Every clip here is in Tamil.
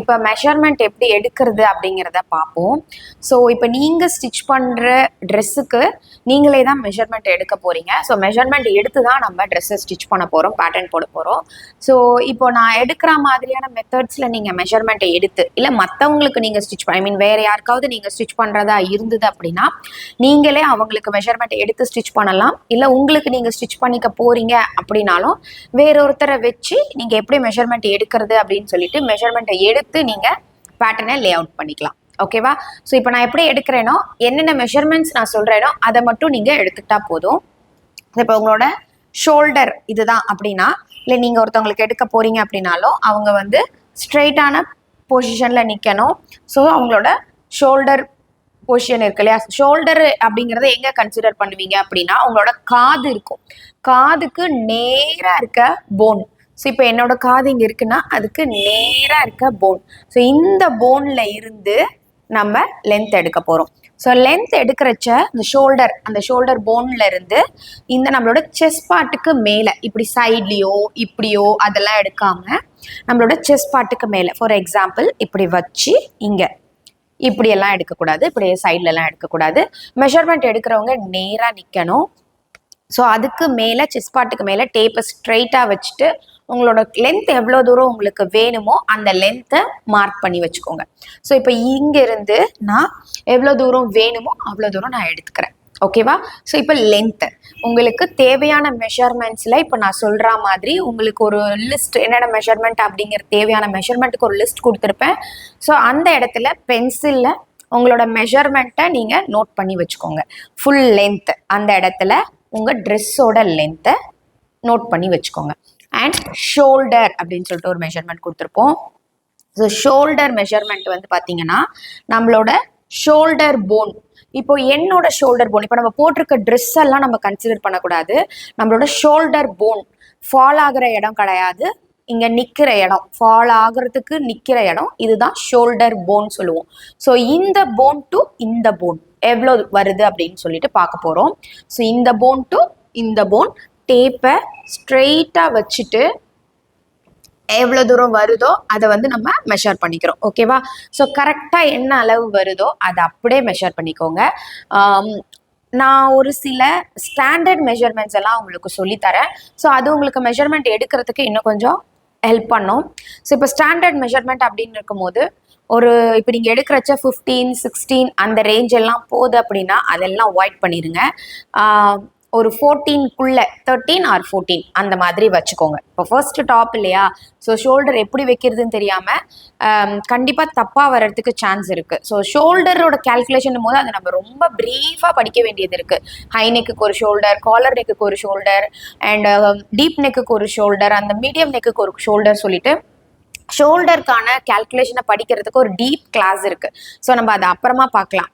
இப்போ மெஷர்மெண்ட் எப்படி எடுக்கிறது அப்படிங்கிறத பார்ப்போம். ஸோ இப்போ நீங்கள் ஸ்டிச் பண்ணுற ட்ரெஸ்ஸுக்கு நீங்களே தான் மெஷர்மெண்ட் எடுக்க போகிறீங்க ஸோ மெஷர்மெண்ட் எடுத்து தான் நம்ம ட்ரெஸ்ஸை ஸ்டிச் பண்ண போகிறோம் பேட்டர்ன் போட போகிறோம் ஸோ இப்போ நான் எடுக்கிற மாதிரியான மெத்தட்ஸில் நீங்கள் மெஷர்மெண்ட்டை எடுத்து இல்லை மற்றவங்களுக்கு நீங்கள் ஸ்டிச் ஐ மீன் வேறு யாருக்காவது நீங்கள் ஸ்டிச் பண்ணுறதா இருந்தது அப்படின்னா நீங்களே அவங்களுக்கு மெஷர்மெண்ட் எடுத்து ஸ்டிச் பண்ணலாம். இல்லை உங்களுக்கு நீங்கள் ஸ்டிச் பண்ணிக்க போகிறீங்க அப்படின்னாலும் வேறொருத்தரை வச்சு நீங்கள் எப்படி மெஷர்மெண்ட் எடுக்கிறது அப்படின்னு சொல்லிட்டு மெஷர்மெண்ட்டை எடுத்து நீங்கள் பேட்டர்னை லே அவுட் பண்ணிக்கலாம். ஓகேவா ஸோ இப்போ நான் எப்படி எடுக்கிறேனோ என்னென்ன மெஷர்மெண்ட்ஸ் நான் சொல்கிறேனோ அதை மட்டும் நீங்கள் எடுத்துக்கிட்டா போதும். இப்போ உங்களோட ஷோல்டர் இதுதான் அப்படின்னா இல்லை நீங்கள் ஒருத்தவங்களுக்கு எடுக்க போகிறீங்க அப்படின்னாலும் அவங்க வந்து ஸ்ட்ரெயிட்டான பொசிஷனில் நிற்கணும் ஸோ அவங்களோட ஷோல்டர் பொசிஷன் இருக்கு இல்லையா? ஷோல்டர் அப்படிங்கிறத எங்கே கன்சிடர் பண்ணுவீங்க அப்படின்னா உங்களோட காது இருக்கும். காதுக்கு நேராக இருக்க போன் ஸோ இப்போ என்னோட காது இங்கே இருக்குன்னா அதுக்கு நேராக இருக்க போன் ஸோ இந்த போனில் இருந்து நம்ம லென்த் எடுக்க போகிறோம் ஸோ லென்த் எடுக்கிறச்ச இந்த ஷோல்டர் அந்த ஷோல்டர் போன்ல இருந்து இந்த நம்மளோட செஸ் பாட்டுக்கு மேலே இப்படி சைட்லேயோ இப்படியோ அதெல்லாம் எடுக்காம நம்மளோட செஸ் பாட்டுக்கு மேலே. ஃபார் எக்ஸாம்பிள் இப்படி வச்சு இங்கே. இப்படியெல்லாம் எடுக்கக்கூடாது. இப்படி சைட்லலாம் எடுக்கக்கூடாது. மெஷர்மெண்ட் எடுக்கிறவங்க நேராக நிற்கணும் ஸோ அதுக்கு மேலே செஸ் பாட்டுக்கு மேலே டேப்பை ஸ்ட்ரைட்டாக வச்சுட்டு உங்களோட லென்த் எவ்வளோ தூரம் உங்களுக்கு வேணுமோ அந்த லென்த்தை மார்க் பண்ணி வச்சுக்கோங்க. ஸோ இப்போ இங்கேருந்து நான் எவ்வளோ தூரம் வேணுமோ அவ்வளோ தூரம் நான் எடுத்துக்கிறேன். ஓகேவா ஸோ இப்போ லென்த்து உங்களுக்கு தேவையான மெஷர்மெண்ட்ஸில் இப்போ நான் சொல்கிற மாதிரி உங்களுக்கு ஒரு லிஸ்ட் என்னென்ன மெஷர்மெண்ட் அப்படிங்கிற தேவையான மெஷர்மெண்ட்டுக்கு ஒரு லிஸ்ட் கொடுத்துருப்பேன். ஸோ அந்த இடத்துல பென்சிலில் உங்களோட மெஷர்மெண்ட்டை நீங்கள் நோட் பண்ணி வச்சுக்கோங்க. ஃபுல் லென்த் அந்த இடத்துல உங்கள் ட்ரெஸ்ஸோட லென்த்தை நோட் பண்ணி வச்சுக்கோங்க. அண்ட் ஷோல்டர் அப்படின்னு சொல்லிட்டு ஒரு மெஷர்மெண்ட் கொடுத்துருப்போம். ஸோ ஷோல்டர் மெஷர்மெண்ட் வந்து பார்த்தீங்கன்னா நம்மளோட ஷோல்டர் போன் இப்போ என்னோட ஷோல்டர் போன் இப்போ நம்ம போட்டிருக்க ட்ரெஸ் எல்லாம் நம்ம கன்சிடர் பண்ணக்கூடாது. நம்மளோட ஷோல்டர் போன் ஃபால் ஆகிற இடம் கிடையாது. இங்க நிக்கிற இடம் ஃபால் ஆகுறதுக்கு நிக்கிற இடம் இதுதான் ஷோல்டர் போன் சொல்லுவோம். ஸோ இந்த போன் டு இந்த போன் எவ்வளோ வருது அப்படின்னு சொல்லிட்டு பார்க்க போறோம். ஸோ இந்த போன் டு இந்த போன் டேப்பை ஸ்ட்ரெயிட்டாக வச்சுட்டு எவ்வளோ தூரம் வருதோ அதை வந்து நம்ம மெஷர் பண்ணிக்கிறோம். ஓகேவா ஸோ கரெக்டாக என்ன அளவு வருதோ அதை அப்படியே மெஷர் பண்ணிக்கோங்க. நான் ஒரு சில ஸ்டாண்டர்ட் மெஷர்மெண்ட்ஸ் எல்லாம் உங்களுக்கு சொல்லித்தரேன். ஸோ அது உங்களுக்கு மெஷர்மெண்ட் எடுக்கிறதுக்கு இன்னும் கொஞ்சம் ஹெல்ப் பண்ணும். ஸோ இப்போ ஸ்டாண்டர்ட் மெஷர்மெண்ட் அப்படின்னு இருக்கும்போது ஒரு இப்போ நீங்கள் எடுக்கிறச்ச ஃபிஃப்டீன் சிக்ஸ்டீன் அந்த ரேஞ்ச் எல்லாம் போகுது அப்படின்னா அதெல்லாம் அவாய்ட் பண்ணிடுங்க ஒரு ஃபோர்டீன்குள்ள தேர்ட்டீன் ஆர் ஃபோர்டீன் அந்த மாதிரி வச்சுக்கோங்க. இப்போ ஃபர்ஸ்ட் டாப் இல்லையா? ஸோ ஷோல்டர் எப்படி வைக்கிறதுன்னு தெரியாமல் um, கண்டிப்பாக தப்பாக வர்றதுக்கு சான்ஸ் இருக்குது ஸோ ஷோல்டரோட கேல்குலேஷன் போது அதை நம்ம ரொம்ப ப்ரீஃபாக படிக்க வேண்டியது இருக்குது ஹை நெக்குக்கு ஒரு ஷோல்டர் காலர் நெக்குக்கு ஒரு ஷோல்டர் அண்ட் டீப் நெக்குக்கு ஒரு ஷோல்டர் அந்த மீடியம் நெக்குக்கு ஒரு ஷோல்டர் சொல்லிட்டு ஷோல்டருக்கான கேல்குலேஷனை படிக்கிறதுக்கு ஒரு டீப் கிளாஸ் இருக்கு. ஸோ நம்ம அதை அப்புறமா பார்க்கலாம்.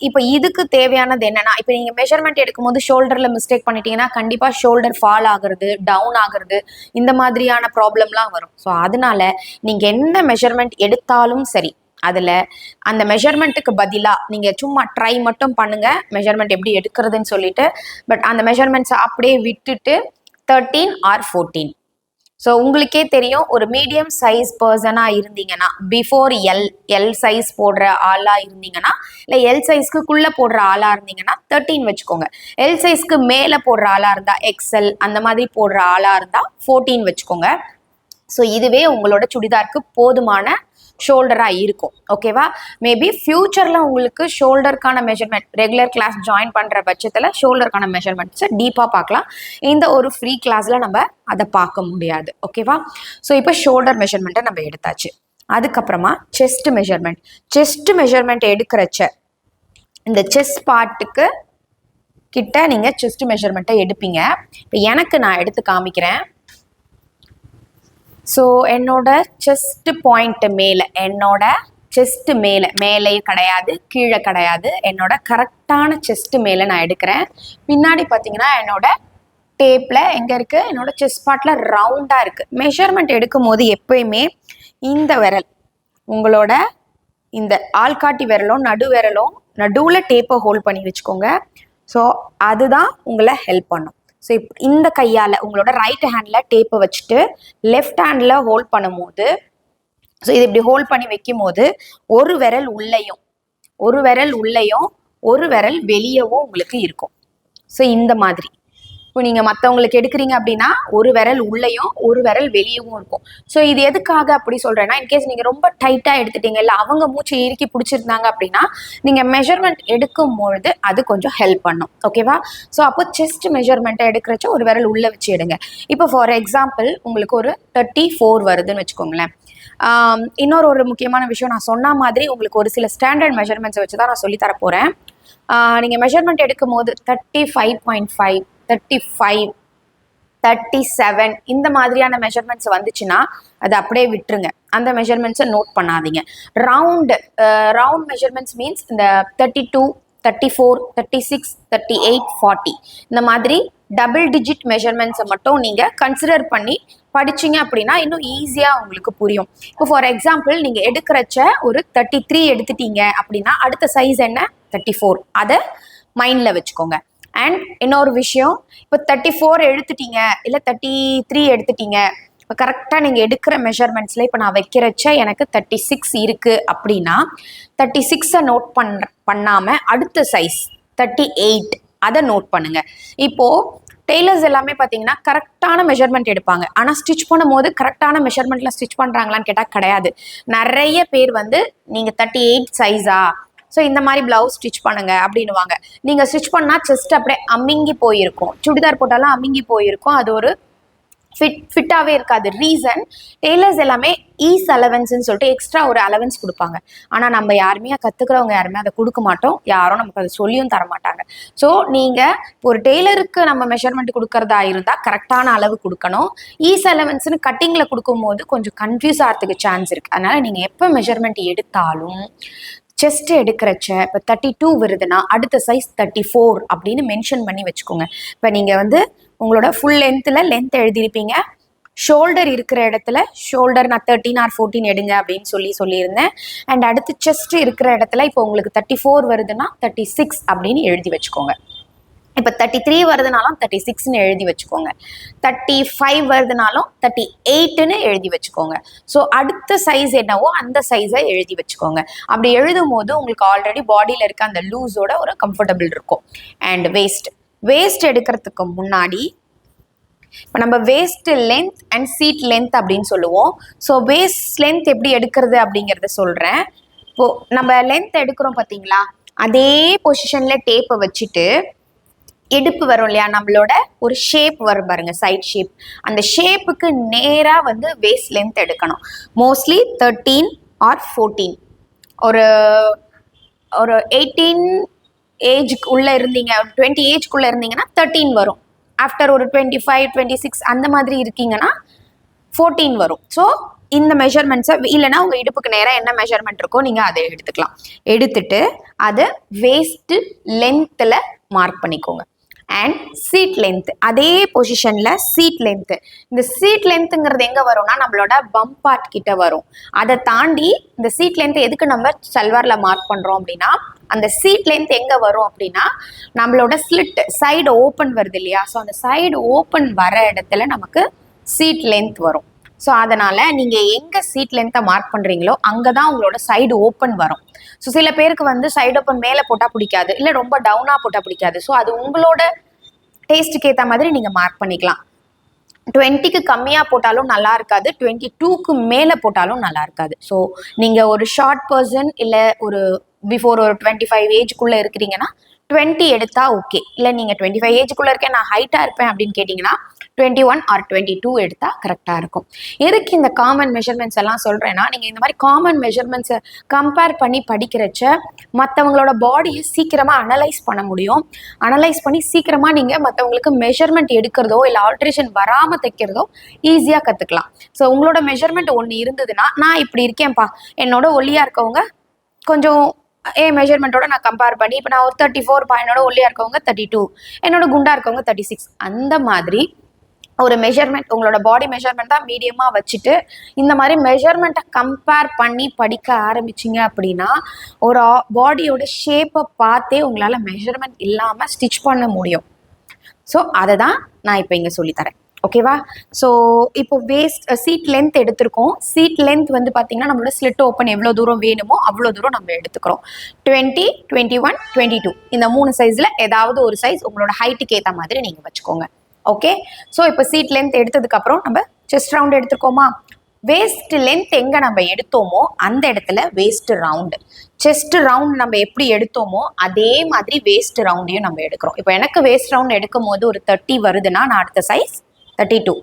இப்போ இதுக்கு தேவையானது என்னன்னா இப்போ நீங்க மெஷர்மெண்ட் எடுக்கும்போது ஷோல்டர்ல மிஸ்டேக் பண்ணிட்டீங்கன்னா கண்டிப்பா ஷோல்டர் ஃபால் ஆகுறது டவுன் ஆகுறது இந்த மாதிரியான ப்ராப்ளம்லாம் வரும். ஸோ அதனால நீங்க என்ன மெஷர்மெண்ட் எடுத்தாலும் சரி அதில் அந்த மெஷர்மெண்ட்டுக்கு பதிலாக நீங்கள் சும்மா ட்ரை மட்டும் பண்ணுங்க மெஷர்மெண்ட் எப்படி எடுக்கிறதுன்னு சொல்லிட்டு பட் அந்த மெஷர்மெண்ட்ஸை அப்படியே விட்டுட்டு தேர்ட்டீன் ஆர் ஃபோர்டீன் ஸோ உங்களுக்கே தெரியும் ஒரு மீடியம் சைஸ் பர்சனாக இருந்தீங்கன்னா பிஃபோர் எல் எல் சைஸ் போடுற ஆளாக இருந்தீங்கன்னா இல்லை எல் சைஸ்க்குள்ளே போடுற ஆளாக இருந்தீங்கன்னா தேர்ட்டீன் வச்சுக்கோங்க. எல் சைஸ்க்கு மேலே போடுற ஆளாக இருந்தால் எக்ஸல் அந்த மாதிரி போடுற ஆளாக இருந்தால் ஃபோர்டீன் வச்சுக்கோங்க. ஸோ இதுவே உங்களோட சுடிதாருக்கு போதுமான ஷோல்டராக இருக்கும் ஓகேவா மேபி ஃப்யூச்சரில் உங்களுக்கு ஷோல்டருக்கான மெஷர்மெண்ட் ரெகுலர் கிளாஸ் ஜாயின் பண்ணுற பட்சத்தில் ஷோல்டருக்கான மெஷர்மெண்ட்ஸை டீப்பாக பார்க்கலாம். இந்த ஒரு ஃப்ரீ கிளாஸில் நம்ம அதை பார்க்க முடியாது ஓகேவா ஸோ இப்போ ஷோல்டர் மெஷர்மெண்ட்டை நம்ம எடுத்தாச்சு. அதுக்கப்புறமா செஸ்ட் மெஷர்மெண்ட் செஸ்ட் மெஷர்மெண்ட் எடுக்கிறச்ச இந்த செஸ் பார்ட்டுக்கு கிட்ட நீங்கள் செஸ்ட் மெஷர்மெண்ட்டை எடுப்பீங்க. இப்போ எனக்கு நான் எடுத்து காமிக்கிறேன். ஸோ என்னோட செஸ்ட் பாயிண்ட் மேலே என்னோட செஸ்ட் மேலே மேலேயும் கிடையாது கீழே கிடையாது. என்னோட கரெக்டான செஸ்ட் மேலே நான் எடுக்கிறேன். பின்னாடி பார்த்தீங்கன்னா என்னோட டேப்பில் எங்கே இருக்குது என்னோட செஸ்ட் பாட்டில் ரவுண்டாக இருக்குது மெஷர்மெண்ட் எடுக்கும் போது எப்பயுமே இந்த விரல் உங்களோட இந்த ஆள்காட்டி விரலும் நடு விரலும் நடுவில் டேப்பை ஹோல்ட் பண்ணி வச்சுக்கோங்க. ஸோ அதுதான் உங்களை ஹெல்ப் பண்ணும். ஸோ இப் இந்த கையால் உங்களோட ரைட் ஹேண்டில் டேப்பை வச்சுட்டு லெஃப்ட் ஹேண்டில் ஹோல்ட் பண்ணும்போது ஸோ இது இப்படி ஹோல்ட் பண்ணி வைக்கும் போது ஒரு விரல் உள்ளேயும் ஒரு விரல் உள்ளேயும் ஒரு விரல் வெளியவும் உங்களுக்கு இருக்கும். ஸோ இந்த மாதிரி. இப்போ நீங்கள் மற்றவங்களுக்கு எடுக்கிறீங்க அப்படின்னா ஒரு விரல் உள்ளேயும் ஒரு விரல் வெளியவும் இருக்கும். ஸோ இது எதுக்காக அப்படி சொல்கிறேன்னா இன்கேஸ் நீங்கள் ரொம்ப டைட்டாக எடுத்துட்டீங்க இல்லை அவங்க மூச்சை இறுக்கி பிடிச்சிருந்தாங்க அப்படின்னா நீங்கள் மெஷர்மெண்ட் எடுக்கும் பொழுது அது கொஞ்சம் ஹெல்ப் பண்ணும். ஓகேவா ஸோ அப்போ செஸ்ட் மெஷர்மெண்ட்டை எடுக்கிறச்ச ஒரு விரல் உள்ளே வச்சு எடுங்க. இப்போ ஃபார் எக்ஸாம்பிள் உங்களுக்கு ஒரு தேர்ட்டி ஃபோர் வருதுன்னு வச்சுக்கோங்களேன். இன்னொரு ஒரு முக்கியமான விஷயம் நான் சொன்ன மாதிரி உங்களுக்கு ஒரு சில ஸ்டாண்டர்ட் மெஷர்மெண்ட்ஸை வச்சு தான் நான் சொல்லி தர போகிறேன் நீங்கள் மெஷர்மெண்ட் எடுக்கும் போது thirty five point five thirty five thirty seven இந்த மாதிரியான மெஷர்மெண்ட்ஸ் வந்துச்சுன்னா அதை அப்படியே விட்டுருங்க. அந்த மெஷர்மெண்ட்ஸை நோட் பண்ணாதீங்க. ரவுண்டு ரவுண்ட் மெஷர்மெண்ட்ஸ் மீன்ஸ் இந்த thirty two thirty four thirty six thirty eight forty இந்த மாதிரி டபுள் டிஜிட் மெஷர்மெண்ட்ஸை மட்டும் நீங்கள் கன்சிடர் பண்ணி படிச்சீங்க அப்படின்னா இன்னும் ஈஸியாக உங்களுக்கு புரியும். இப்போ ஃபார் எக்ஸாம்பிள் நீங்கள் எடுக்கிறச்ச ஒரு தேர்ட்டி த்ரீ எடுத்துட்டீங்க அப்படின்னா அடுத்த சைஸ் என்ன? தேர்ட்டி ஃபோர் அதை மைண்டில் வச்சுக்கோங்க. அண்ட் இன்னொரு விஷயம் இப்போ தேர்ட்டி ஃபோர் எடுத்துட்டீங்க இல்லை தேர்ட்டி த்ரீ எடுத்துட்டீங்க இப்போ கரெக்டாக நீங்கள் எடுக்கிற மெஷர்மெண்ட்ஸில் இப்போ நான் வைக்கிறச்ச எனக்கு தேர்ட்டி சிக்ஸ் இருக்குது அப்படின்னா தேர்ட்டி சிக்ஸை நோட் பண் பண்ணாமல் அடுத்த சைஸ் தேர்ட்டி எயிட் அதை நோட் பண்ணுங்கள் இப்போது டெய்லர்ஸ் எல்லாமே பார்த்தீங்கன்னா கரெக்டான மெஷர்மெண்ட் எடுப்பாங்க. ஆனால் ஸ்டிச் பண்ணும்போது கரெக்டான மெஷர்மெண்ட்டில் ஸ்டிச் பண்ணுறாங்களான்னு கேட்டால் கிடையாது. நிறைய பேர் வந்து நீங்கள் தேர்ட்டி எயிட் சைஸா ஸோ இந்த மாதிரி பிளவுஸ் ஸ்டிச் பண்ணுங்க அப்படின்னுவாங்க. நீங்கள் ஸ்டிச் பண்ணால் செஸ்ட் அப்படியே அம்மிங்கி போயிருக்கும். சுடிதார் போட்டாலும் அமிங்கி போயிருக்கும். அது ஒரு ஃபிட் ஃபிட்டாகவே இருக்காது. ரீசன் டெய்லர்ஸ் எல்லாமே ஈஸ் அலவன்ஸ்ன்னு சொல்லிட்டு எக்ஸ்ட்ரா ஒரு அலவன்ஸ் கொடுப்பாங்க. ஆனால் நம்ம யாருமே கற்றுக்கிறவங்க யாருமே அதை கொடுக்க மாட்டோம். யாரும் நமக்கு அதை சொல்லியும் தர மாட்டாங்க ஸோ நீங்கள் ஒரு டெய்லருக்கு நம்ம மெஷர்மெண்ட் கொடுக்கறதா இருந்தால் கரெக்டான அளவு கொடுக்கணும். ஈஸ் அலவன்ஸ்னு கட்டிங்கில் கொடுக்கும்போது கொஞ்சம் கன்ஃபியூஸ் ஆகிறதுக்கு சான்ஸ் இருக்குது அதனால் நீங்கள் எப்போ மெஷர்மெண்ட் எடுத்தாலும் செஸ்ட் எடுக்கிறச்ச இப்போ தேர்ட்டி டூ வருதுன்னா அடுத்த சைஸ் தேர்ட்டி ஃபோர் அப்படின்னு மென்ஷன் பண்ணி வச்சுக்கோங்க. இப்போ நீங்கள் வந்து உங்களோட ஃபுல் லென்த்தில் லென்த் எழுதியிருப்பீங்க. ஷோல்டர் இருக்கிற இடத்துல ஷோல்டர் நான் தேர்ட்டின் ஆர் ஃபோர்டீன் எடுங்க அப்படின்னு சொல்லி சொல்லியிருந்தேன். அண்ட் அடுத்து செஸ்ட் இருக்கிற இடத்துல இப்போ உங்களுக்கு தேர்ட்டி ஃபோர் வருதுன்னா தேர்ட்டி சிக்ஸ் அப்படின்னு எழுதி வச்சுக்கோங்க. இப்போ தேர்ட்டி த்ரீ வருதுனாலும் தேர்ட்டி சிக்ஸ்னு எழுதி வச்சுக்கோங்க. தேர்ட்டி ஃபைவ் வருதுனாலும் தேர்ட்டி எயிட்டுன்னு எழுதி வச்சுக்கோங்க. ஸோ அடுத்த சைஸ் என்னவோ அந்த சைஸை எழுதி வச்சுக்கோங்க. அப்படி எழுதும் போது உங்களுக்கு ஆல்ரெடி பாடியில் இருக்க அந்த லூஸோட ஒரு கம்ஃபர்டபுள் இருக்கும். அண்ட் வேஸ்ட் வேஸ்ட் எடுக்கிறதுக்கு முன்னாடி இப்போ நம்ம waist length and seat length அப்படின்னு சொல்லுவோம். ஸோ வேஸ்ட் லென்த் எப்படி எடுக்கிறது அப்படிங்கிறத சொல்கிறேன் இப்போ நம்ம லென்த் எடுக்கிறோம் பார்த்தீங்களா அதே பொசிஷனில் டேப்பை வச்சுட்டு இடுப்பு வரும் இல்லையா? நம்மளோட ஒரு ஷேப் வரும் பாருங்க சைட் ஷேப் அந்த ஷேப்புக்கு நேராக வந்து வேஸ்ட் லென்த் எடுக்கணும். மோஸ்ட்லி தேர்ட்டீன் ஆர் ஃபோர்டீன் ஒரு ஒரு எயிட்டீன் ஏஜுக்கு உள்ளே இருந்தீங்க டுவெண்ட்டி ஏஜ்க்குள்ளே இருந்தீங்கன்னா தேர்ட்டீன் வரும். ஆஃப்டர் ஒரு டுவெண்ட்டி ஃபைவ் டுவெண்ட்டி சிக்ஸ் அந்த மாதிரி இருக்கீங்கன்னா ஃபோர்டீன் வரும். ஸோ இந்த மெஷர்மெண்ட்ஸை இல்லைன்னா உங்கள் இடுப்புக்கு நேராக என்ன மெஷர்மெண்ட் இருக்கோ நீங்கள் அதை எடுத்துக்கலாம். எடுத்துட்டு அதை வேஸ்ட்டு லென்த்தில் மார்க் பண்ணிக்கோங்க. அண்ட் சீட் லென்த் அதே பொசிஷனில் சீட் லென்த்து இந்த சீட் லென்த்துங்கிறது எங்கே வரும்னா நம்மளோட பம்ப் பார்ட் கிட்ட வரும். அதை தாண்டி இந்த சீட் லென்த் எதுக்கு நம்ம சல்வாரில் மார்க் பண்ணுறோம் அப்படின்னா அந்த சீட் லென்த் எங்கே வரும் அப்படின்னா நம்மளோட ஸ்லிட் சைடு ஓப்பன் வருது இல்லையா? ஸோ அந்த சைடு ஓப்பன் வர இடத்துல நமக்கு சீட் லென்த் வரும். ஸோ அதனால் நீங்கள் எங்கே சீட் லென்த்தை மார்க் பண்ணுறீங்களோ அங்கே தான் உங்களோட சைடு ஓப்பன் வரும். ஸோ சில பேருக்கு வந்து சைடு ஓப்பன் மேலே போட்டால் பிடிக்காது இல்லை ரொம்ப டவுனாக போட்டால் பிடிக்காது. ஸோ அது உங்களோட டேஸ்ட்டுக்கு ஏற்ற மாதிரி நீங்கள் மார்க் பண்ணிக்கலாம். டுவெண்ட்டிக்கு கம்மியாக போட்டாலும் நல்லா இருக்காது டுவெண்ட்டி டூக்கு மேலே போட்டாலும் நல்லா இருக்காது. ஸோ நீங்கள் ஒரு ஷார்ட் பர்சன் இல்லை ஒரு பிஃபோர் ஒரு டுவெண்ட்டி ஃபைவ் ஏஜ்க்குள்ளே இருக்கிறீங்கன்னா டுவெண்ட்டி எடுத்தா ஓகே இல்லை நீங்கள் டுவெண்ட்டி ஃபைவ் ஏஜுக்குள்ளே இருக்கேன் நான் ஹைட்டாக இருப்பேன் அப்படின்னு கேட்டிங்கன்னா twenty one or twenty two எடுத்தால் கரெக்டாக இருக்கும். எதுக்கு இந்த காமன் மெஷர்மெண்ட்ஸ் எல்லாம் சொல்கிறேன்னா நீங்கள் இந்த மாதிரி காமன் மெஷர்மெண்ட்ஸை கம்பேர் பண்ணி படிக்கிறச்ச மற்றவங்களோட பாடியை சீக்கிரமாக அனலைஸ் பண்ண முடியும். அனலைஸ் பண்ணி சீக்கிரமாக நீங்கள் மற்றவங்களுக்கு மெஷர்மெண்ட் எடுக்கிறதோ இல்லை ஆல்ட்ரேஷன் வராமல் தைக்கிறதோ ஈஸியாக கற்றுக்கலாம் ஸோ உங்களோட மெஷர்மெண்ட் ஒன்று இருந்ததுன்னா நான் இப்படி இருக்கேன்ப்பா. என்னோட ஒல்லியாக இருக்கவங்க கொஞ்சம் ஏ மெஷர்மெண்ட்டோட நான் கம்பேர் பண்ணி இப்போ நான் ஒரு தேர்ட்டி ஃபோர் பாயிண்டோட ஒல்லியாக இருக்கவங்க தேர்ட்டி டூ என்னோட குண்டா இருக்கவங்க தேர்ட்டி சிக்ஸ் அந்த மாதிரி ஒரு மெஷர்மெண்ட் உங்களோட பாடி மெஷர்மெண்ட் தான் மீடியமாக வச்சுட்டு இந்த மாதிரி மெஷர்மெண்ட்டை கம்பேர் பண்ணி படிக்க ஆரம்பிச்சிங்க அப்படின்னா ஒரு பாடியோட ஷேப்பை பார்த்தே உங்களால் மெஷர்மெண்ட் இல்லாமல் ஸ்டிச் பண்ண முடியும். ஸோ அதை தான் நான் இப்போ இங்கே சொல்லித்தரேன். ஓகேவா ஸோ இப்போ வேஸ்ட் சீட் லென்த் எடுத்திருக்கோம். சீட் லென்த் வந்து பார்த்தீங்கன்னா நம்மளோட ஸ்லிட் ஓப்பன் எவ்வளோ தூரம் வேணுமோ அவ்வளோ தூரம் நம்ம எடுத்துக்கிறோம். Twenty twenty one twenty two இந்த மூணு சைஸில் ஏதாவது ஒரு சைஸ் உங்களோட ஹைட்டுக்கு ஏற்ற மாதிரி நீங்கள் வச்சுக்கோங்க. ஓகே ஸோ இப்போ சீட் லென்த் எடுத்ததுக்கப்புறம் நம்ம செஸ்ட் ரவுண்ட் எடுத்துருக்கோமா? வேஸ்ட் லென்த் எங்கே நம்ம எடுத்தோமோ அந்த இடத்துல வேஸ்ட் ரவுண்டு செஸ்ட் ரவுண்ட் நம்ம எப்படி எடுத்தோமோ அதே மாதிரி வேஸ்ட் ரவுண்டையும் நம்ம எடுக்கிறோம். இப்போ எனக்கு வேஸ்ட் ரவுண்ட் எடுக்கும் போது ஒரு தேர்ட்டி வருதுன்னா நான் அடுத்த சைஸ் தேர்ட்டி டூ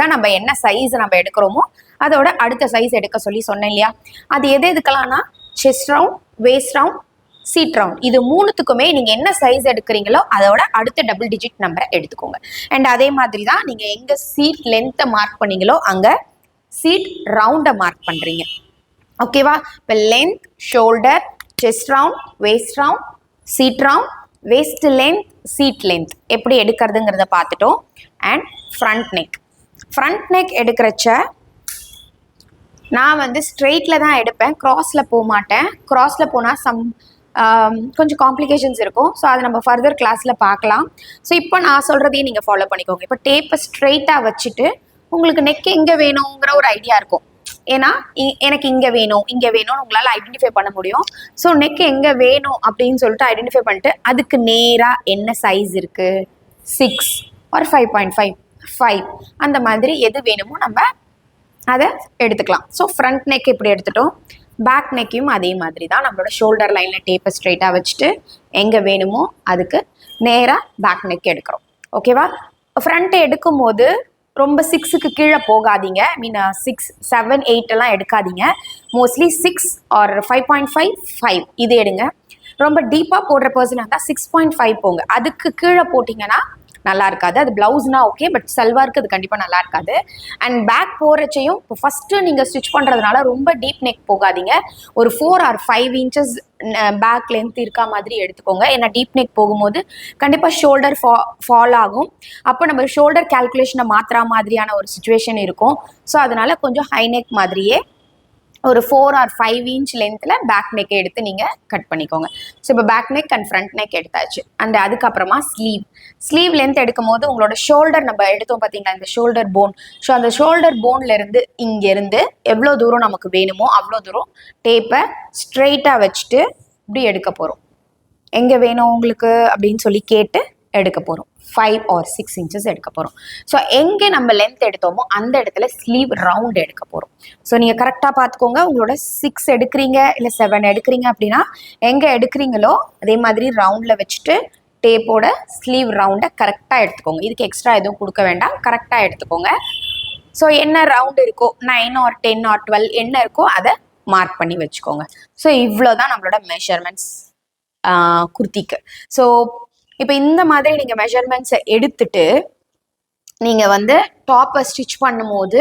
தான் நம்ம என்ன சைஸ் நம்ம எடுக்கிறோமோ அதோட அடுத்த சைஸ் எடுக்க சொல்லி சொன்னேன் இல்லையா? அது எது எதுக்கலாம்னா chest round waist round seat round இது மூணுத்துக்குமே நீங்கள் என்ன சைஸ் எடுக்கிறீங்களோ அதோட அடுத்த டபுள் டிஜிட் நம்பரை எடுத்துக்கோங்க. அண்ட் அதே மாதிரி தான் நீங்கள் எங்கே சீட் லென்த்தை மார்க் பண்ணீங்களோ அங்கே சீட் ரவுண்டை மார்க் பண்ணுறீங்க ஓகேவா இப்போ length shoulder chest round waist round seat round waist length seat length எப்படி எடுக்கிறதுங்கிறத பார்த்துட்டோம். And front neck front neck எடுக்கிறச்ச நான் வந்து ஸ்ட்ரெயிட்டில் தான் எடுப்பேன். க்ராஸில் போக மாட்டேன். க்ராஸில் போனால் சம் கொஞ்சம் காம்ப்ளிகேஷன்ஸ் இருக்கும். ஸோ அதை நம்ம ஃபர்தர் கிளாஸில் பார்க்கலாம். ஸோ இப்போ நான் சொல்கிறதையும் நீங்கள் ஃபாலோ பண்ணிக்கோங்க. இப்போ டேப்பை ஸ்ட்ரெயிட்டாக வச்சுட்டு உங்களுக்கு நெக் எங்கே வேணுங்கிற ஒரு ஐடியா இருக்கும். ஏன்னா இ- எனக்கு இங்கே வேணும் இங்கே வேணும்னு உங்களால் ஐடென்டிஃபை பண்ண முடியும். ஸோ நெக் எங்கே வேணும் அப்படின்னு சொல்லிட்டு ஐடென்டிஃபை பண்ணிட்டு அதுக்கு நேராக என்ன சைஸ் இருக்குது சிக்ஸ் ஒரு ஃபைவ் பாயிண்ட் ஃபைவ் ஃபைவ் அந்த மாதிரி எது வேணுமோ நம்ம அதை எடுத்துக்கலாம். ஸோ ஃப்ரண்ட் நெக் இப்படி எடுத்துட்டோம்? பேக் நெக்கையும் அதே மாதிரி தான். நம்மளோட ஷோல்டர் லைனில் டேப்பை ஸ்ட்ரைட்டாக வச்சுட்டு எங்கே வேணுமோ அதுக்கு நேராக பேக் நெக் எடுக்கிறோம். ஓகேவா ஃப்ரண்ட் எடுக்கும்போது ரொம்ப சிக்ஸுக்கு கீழே போகாதீங்க. மீன் சிக்ஸ் செவன் எயிட் எல்லாம் எடுக்காதீங்க. Mostly six or five point five five இது எடுங்க. ரொம்ப டீப்பாக போடுற பர்சனாக இருந்தால் சிக்ஸ் பாயிண்ட் ஃபைவ் போங்க. அதுக்கு கீழே போட்டிங்கன்னா நல்லா இருக்காது அது பிளவுஸ்னா ஓகே பட் சல்வாருக்கு அது கண்டிப்பாக நல்லா இருக்காது அண்ட் பேக் போகிறச்சையும் இப்போ ஃபஸ்ட்டு நீங்கள் ஸ்டிச் பண்ணுறதுனால ரொம்ப டீப் நெக் போகாதீங்க. ஒரு four or five inches back length இருக்கா மாதிரி எடுத்துக்கோங்க. ஏன்னா டீப் நெக் போகும்போது கண்டிப்பாக ஷோல்டர் ஃபா ஃபால் ஆகும். அப்போ நம்ம ஷோல்டர் கால்குலேஷனை மாற்றுற மாதிரியான ஒரு சுச்சுவேஷன் இருக்கும். ஸோ அதனால கொஞ்சம் ஹை நெக் மாதிரியே ஒரு ஃபோர் ஆர் ஃபைவ் இன்ச் லென்த்தில் பேக் நெக் எடுத்து நீங்கள் கட் பண்ணிக்கோங்க. ஸோ இப்போ back neck and front neck எடுத்தாச்சு. அண்ட் அதுக்கப்புறமா ஸ்லீவ் ஸ்லீவ் லென்த் எடுக்கும் போது உங்களோட ஷோல்டர் நம்ம எடுத்தோம் பார்த்தீங்களா இந்த ஷோல்டர் போன் ஸோ அந்த ஷோல்டர் போன்லேருந்து இங்கேருந்து எவ்வளோ தூரம் நமக்கு வேணுமோ அவ்வளோ தூரம் டேப்பை ஸ்ட்ரெயிட்டாக வச்சுட்டு இப்படி எடுக்க போகிறோம் எங்கே வேணும் உங்களுக்கு? அப்படின்னு சொல்லி கேட்டு எடுக்க போகிறோம் ஃபைவ் ஆர் சிக்ஸ் இன்ச்சஸ் எடுக்க போகிறோம் ஸோ எங்கே நம்ம லென்த் எடுத்தோமோ அந்த இடத்துல ஸ்லீவ் ரவுண்ட் எடுக்க போகிறோம் ஸோ நீங்கள் கரெக்டாக பார்த்துக்கோங்க. உங்களோட சிக்ஸ் எடுக்கிறீங்க இல்லை செவன் எடுக்கிறீங்க அப்படின்னா எங்கே எடுக்கிறீங்களோ அதே மாதிரி ரவுண்டில் வச்சுட்டு டேப்போட ஸ்லீவ் ரவுண்டை கரெக்டாக எடுத்துக்கோங்க. இதுக்கு எக்ஸ்ட்ரா எதுவும் கொடுக்க வேண்டாம். கரெக்டாக எடுத்துக்கோங்க. ஸோ என்ன ரவுண்ட் இருக்கோ nine or ten or twelve என்ன இருக்கோ அதை மார்க் பண்ணி வச்சுக்கோங்க. ஸோ இவ்வளோ தான் நம்மளோட மெஷர்மெண்ட்ஸ் குர்த்திக்கு. ஸோ இப்போ இந்த மாதிரி நீங்கள் மெஷர்மெண்ட்ஸை எடுத்துட்டு நீங்கள் வந்து டாப்பை ஸ்டிச் பண்ணும்போது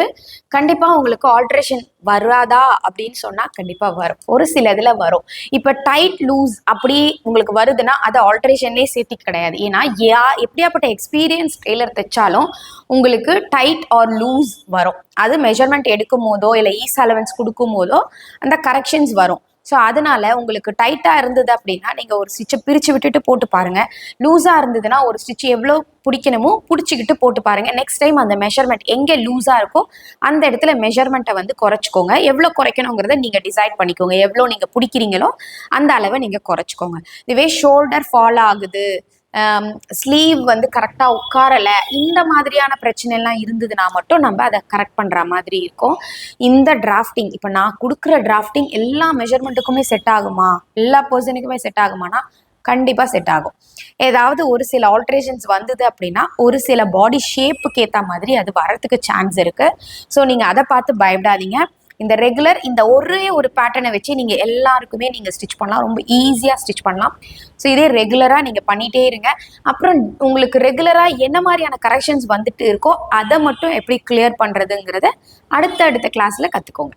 கண்டிப்பாக உங்களுக்கு ஆல்ட்ரேஷன் வராதா அப்படின்னு சொன்னால் கண்டிப்பாக வரும். ஒரு சில இதில் வரும். இப்போ டைட் லூஸ் அப்படி உங்களுக்கு வருதுன்னா அது ஆல்ட்ரேஷன்லேயே சேர்த்தி கிடையாது. ஏன்னா யா எப்படியாப்பட்ட எக்ஸ்பீரியன்ஸ் டெய்லர் தைச்சாலும் உங்களுக்கு டைட் ஆர் லூஸ் வரும். அது மெஷர்மெண்ட் எடுக்கும் போதோ இல்லை ஈஸ் அலவன்ஸ் கொடுக்கும் போதோ அந்த கரெக்ஷன்ஸ் வரும். ஸோ அதனால உங்களுக்கு டைட்டாக இருந்தது அப்படின்னா நீங்கள் ஒரு ஸ்டிச்சை பிரித்து விட்டுட்டு போட்டு பாருங்கள் லூஸாக இருந்ததுன்னா ஒரு ஸ்டிச் எவ்வளோ பிடிக்கணுமோ பிடிச்சிக்கிட்டு போட்டு பாருங்கள் நெக்ஸ்ட் டைம் அந்த மெஷர்மெண்ட் எங்கே லூஸாக இருக்கோ அந்த இடத்துல மெஷர்மெண்ட்டை வந்து குறைச்சிக்கோங்க. எவ்வளோ குறைக்கணுங்கிறத நீங்கள் டிசைட் பண்ணிக்கோங்க. எவ்வளோ நீங்கள் பிடிக்கிறீங்களோ அந்த அளவை நீங்கள் குறைச்சிக்கோங்க. இதுவே ஷோல்டர் ஃபால் ஆகுது. ஸ்லீவ் வந்து கரெக்டாக உட்காரலை. இந்த மாதிரியான பிரச்சனை எல்லாம் இருந்ததுன்னா மட்டும் நம்ம அதை கரெக்ட் பண்ணுற மாதிரி இருக்கும். இந்த டிராஃப்டிங் இப்போ நான் கொடுக்குற டிராஃப்டிங் எல்லா மெஷர்மெண்ட்டுக்குமே செட் ஆகுமா? எல்லா பர்சனுக்குமே செட் ஆகுமானா கண்டிப்பாக செட் ஆகும். ஏதாவது ஒரு சில ஆல்ட்ரேஷன்ஸ் வந்தது அப்படின்னா ஒரு சில பாடி ஷேப்புக்கு ஏற்ற மாதிரி அது வரத்துக்கு சான்ஸ் இருக்குது ஸோ நீங்கள் அதை பார்த்து பயப்படாதீங்க. இந்த ரெகுலர் இந்த ஒரே ஒரு பேட்டர்னை வச்சு நீங்கள் எல்லாருக்குமே நீங்கள் ஸ்டிச் பண்ணலாம். ரொம்ப ஈஸியாக ஸ்டிச் பண்ணலாம். ஸோ இதே ரெகுலராக நீங்கள் பண்ணிகிட்டே இருங்க. அப்புறம் உங்களுக்கு ரெகுலராக என்ன மாதிரியான கரெக்ஷன்ஸ் வந்துட்டு இருக்கோ அதை மட்டும் எப்படி கிளியர் பண்ணுறதுங்கிறத அடுத்த அடுத்த கிளாஸில் கற்றுக்கோங்க